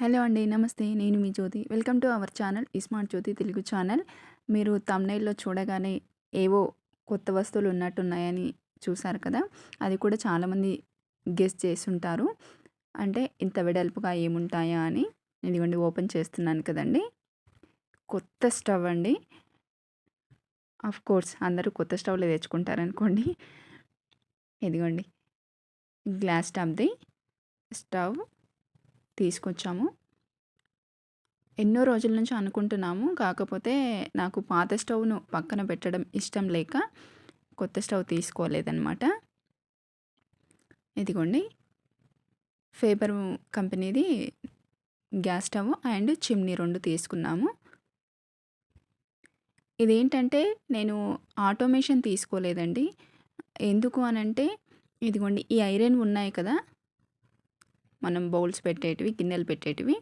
Hello అండి నమస్తే. నేను మీ Jyothi. Welcome to our channel smart Jyothi Telugu channel. మీరు తమ్నైల్లో చూడగానే ఏవో కొత్త వస్తువులు ఉన్నట్టున్నాయని చూసారు కదా? అది కూడా చాలామంది గెస్ చేస్తుంటారు. అంటే ఇంత వెడల్పుగా ఏముంటాయా అని ఇదిగోండి ఓపెన్ చేస్తున్నాను కదండి. కొత్త స్టవ్ అండి. ఆఫ్ కోర్స్ అందరూ కొత్త స్టవ్లు తెచ్చుకుంటారనుకోండి. ఇదిగోండి గ్లాస్ స్టవ్ది స్టవ్. తీసుకొచ్చాము. ఎన్నో రోజుల నుంచి అనుకుంటున్నాము. కాకపోతే నాకు పాత స్టవ్ను పక్కన పెట్టడం ఇష్టం లేక కొత్త స్టవ్ తీసుకోలేదన్నమాట. ఇదిగోండి. ఫేబర్ కంపెనీది గ్యాస్ స్టవ్ అండ్ చిమ్నీ రెండు తీసుకున్నాము. ఇదేంటంటే నేను ఆటోమేషన్ తీసుకోలేదండి. ఎందుకు అనంటే ఇదిగోండి ఈ ఐరన్ ఉన్నాయి కదా మనం బౌల్స్ పెట్టేటివి గిన్నెలు పెట్టేటివి.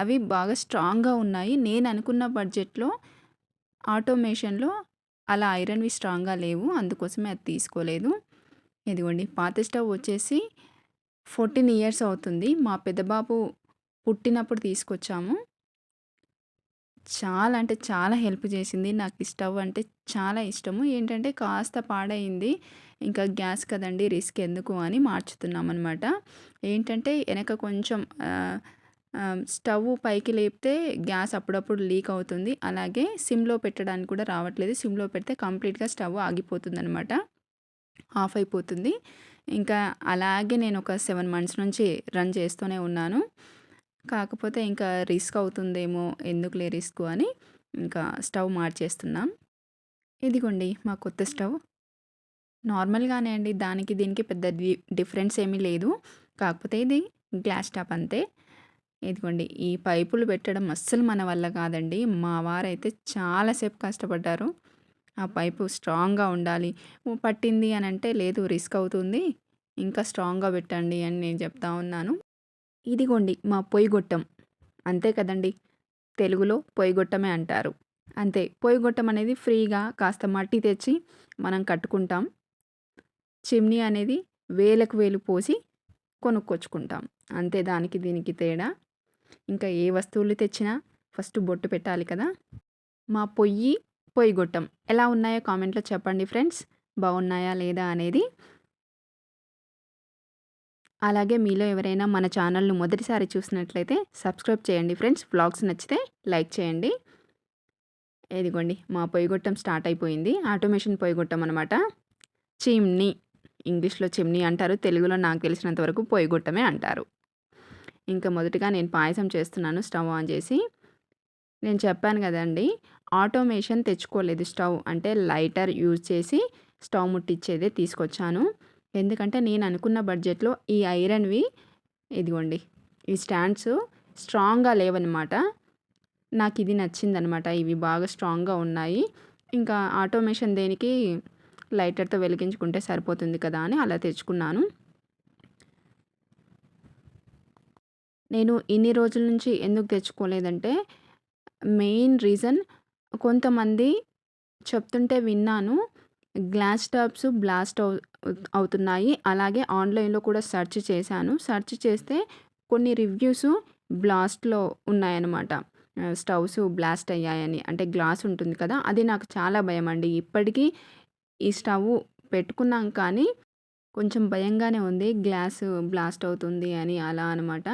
అవి బాగా స్ట్రాంగ్గా ఉన్నాయి. నేను అనుకున్న బడ్జెట్లో ఆటోమేషన్లో అలా ఐరన్వి స్ట్రాంగ్గా లేవు. అందుకోసమే అది తీసుకోలేదు. ఇదిగోండి పాత స్టవ్ వచ్చేసి ఫోర్టీన్ ఇయర్స్ అవుతుంది. మా పెద్దబాబు పుట్టినప్పుడు తీసుకొచ్చాము. చాలా అంటే చాలా హెల్ప్ చేసింది. నాకు స్టవ్ అంటే చాలా ఇష్టము. ఏంటంటే కాస్త పాడైంది. ఇంకా గ్యాస్ కదండి రిస్క్ ఎందుకు అని మార్చుతున్నాం అనమాట ఏంటంటే వెనక కొంచెం స్టవ్ పైకి లేపితే గ్యాస్ అప్పుడప్పుడు లీక్ అవుతుంది. అలాగే సిమ్లో పెట్టడానికి కూడా రావట్లేదు. సిమ్లో పెడితే కంప్లీట్గా స్టవ్ ఆగిపోతుంది అనమాట ఆఫ్ అయిపోతుంది. ఇంకా అలాగే నేను ఒక సెవెన్ మంత్స్ నుంచి రన్ చేస్తూనే ఉన్నాను. కాకపోతే ఇంకా రిస్క్ అవుతుందేమో ఎందుకులే రిస్క్ అని ఇంకా స్టవ్ మార్చేస్తున్నాం. ఇదిగోండి మా కొత్త స్టవ్. నార్మల్గానే అండి దానికి దీనికి పెద్ద డిఫరెన్స్ ఏమీ లేదు. కాకపోతే ఇది గ్లాస్ టాప్ అంతే. ఇదిగోండి ఈ పైపులు పెట్టడం అస్సలు మన వల్ల కాదండి. మా వారైతే చాలాసేపు కష్టపడ్డారు. ఆ పైపు స్ట్రాంగ్గా ఉండాలి. పట్టింది అని అంటే లేదు రిస్క్ అవుతుంది. ఇంకా స్ట్రాంగ్గా పెట్టండి అని నేను చెప్తా ఉన్నాను. ఇదిగోండి మా పొయ్యి గొట్టం అంతే కదండి? తెలుగులో పొయ్యిగొట్టమే అంటారు. అంతే పొయ్యి గొట్టం అనేది ఫ్రీగా కాస్త మట్టి తెచ్చి మనం కట్టుకుంటాం. చిమ్నీ అనేది వేలకు వేలు పోసి కొనుక్కొచ్చుకుంటాం. అంతే దానికి దీనికి తేడా. ఇంకా ఏ వస్తువులు తెచ్చినా ఫస్ట్ బొట్టు పెట్టాలి కదా? మా పొయ్యి పొయ్యి గొట్టం ఎలా ఉన్నాయో కామెంట్లో చెప్పండి ఫ్రెండ్స్. బాగున్నాయా లేదా అనేది అలాగే మీలో ఎవరైనా మన ఛానల్ను మొదటిసారి చూసినట్లయితే సబ్స్క్రైబ్ చేయండి ఫ్రెండ్స్. బ్లాగ్స్ నచ్చితే లైక్ చేయండి. ఇదిగోండి మా పొయ్యిగొట్టం స్టార్ట్ అయిపోయింది. ఆటోమేషన్ పొయ్యిగొట్టం అనమాట చిమ్నీ ఇంగ్లీష్లో చిమ్నీ అంటారు. తెలుగులో నాకు తెలిసినంత వరకు పొయ్యిగొట్టమే అంటారు. ఇంకా మొదటిగా నేను పాయసం చేస్తున్నాను స్టవ్ ఆన్ చేసి. నేను చెప్పాను కదండి ఆటోమేషన్ తెచ్చుకోలేదు స్టవ్. అంటే లైటర్ యూజ్ చేసి స్టవ్ ముట్టించేదే తీసుకొచ్చాను. ఎందుకంటే నేను అనుకున్న బడ్జెట్లో ఈ ఐరన్వి ఇదిగోండి ఈ స్టాండ్స్ స్ట్రాంగ్గా లేవన్నమాట నాకు ఇది నచ్చిందనమాట. ఇవి బాగా స్ట్రాంగ్గా ఉన్నాయి. ఇంకా ఆటోమేషన్ దేనికి లైటర్తో వెలిగించుకుంటే సరిపోతుంది కదా అని అలా తెచ్చుకున్నాను. నేను ఇన్ని రోజుల నుంచి ఎందుకు తెచ్చుకోలేదంటే మెయిన్ రీజన్ కొంతమంది చెప్తుంటే విన్నాను గ్లాస్ టాప్స్ బ్లాస్ట్ అవు అవుతున్నాయి. అలాగే ఆన్లైన్లో కూడా సెర్చ్ చేశాను. సెర్చ్ చేస్తే కొన్ని రివ్యూస్ బ్లాస్ట్లో ఉన్నాయన్నమాట. స్టవ్స్ బ్లాస్ట్ అయ్యాయని. అంటే గ్లాస్ ఉంటుంది కదా అది నాకు చాలా భయం అండి ఇప్పటికీ ఈ స్టవ్ పెట్టుకున్నాం కానీ కొంచెం భయంగానే ఉంది. గ్లాస్ బ్లాస్ట్ అవుతుంది అని అలా అనమాట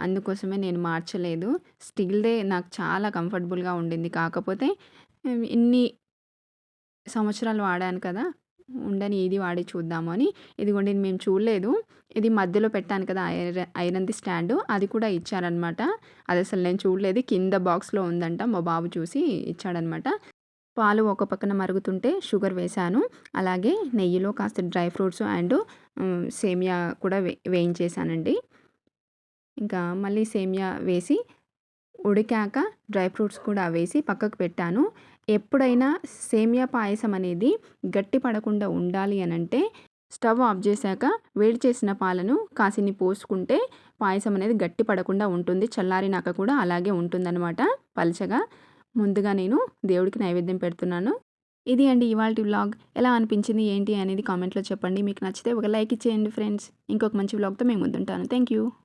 అందుకోసమే నేను మార్చలేదు. స్టీల్దే నాకు చాలా కంఫర్టబుల్గా ఉండింది. కాకపోతే ఇన్ని సంవత్సరాలు వాడాను కదా ఉండని ఇది వాడి చూద్దాము అని. ఇదిగోండి మేము చూడలేదు. ఇది మధ్యలో పెట్టాను కదా ఐరన్ ఐరన్ది స్టాండ్. అది కూడా ఇచ్చారనమాట. అది అసలు నేను చూడలేదు. కింద బాక్స్లో ఉందంట మా బాబు చూసి ఇచ్చాడనమాట. పాలు ఒక పక్కన మరుగుతుంటే షుగర్ వేశాను. అలాగే నెయ్యిలో కాస్త డ్రై ఫ్రూట్స్ అండ్ సేమియా కూడా వే వేయించేసానండి ఇంకా మళ్ళీ సేమియా వేసి ఉడికాక డ్రై ఫ్రూట్స్ కూడా వేసి పక్కకు పెట్టాను. ఎప్పుడైనా సేమియా పాయసం అనేది గట్టి పడకుండా ఉండాలి అని అంటే స్టవ్ ఆఫ్ చేశాక వేడి చేసిన పాలను కాసిని పోసుకుంటే పాయసం అనేది గట్టి పడకుండా ఉంటుంది. చల్లారినాక కూడా అలాగే ఉంటుందన్నమాట పలచగా. ముందుగా నేను దేవుడికి నైవేద్యం పెడుతున్నాను. ఇది అండి ఇవాళ వ్లాగ్. ఎలా అనిపించింది ఏంటి అనేది కామెంట్లో చెప్పండి. మీకు నచ్చితే ఒక లైక్ ఇచ్చేయండి ఫ్రెండ్స్. ఇంకొక మంచి వ్లాగ్తో మేము ముందుంటాను. Thank you.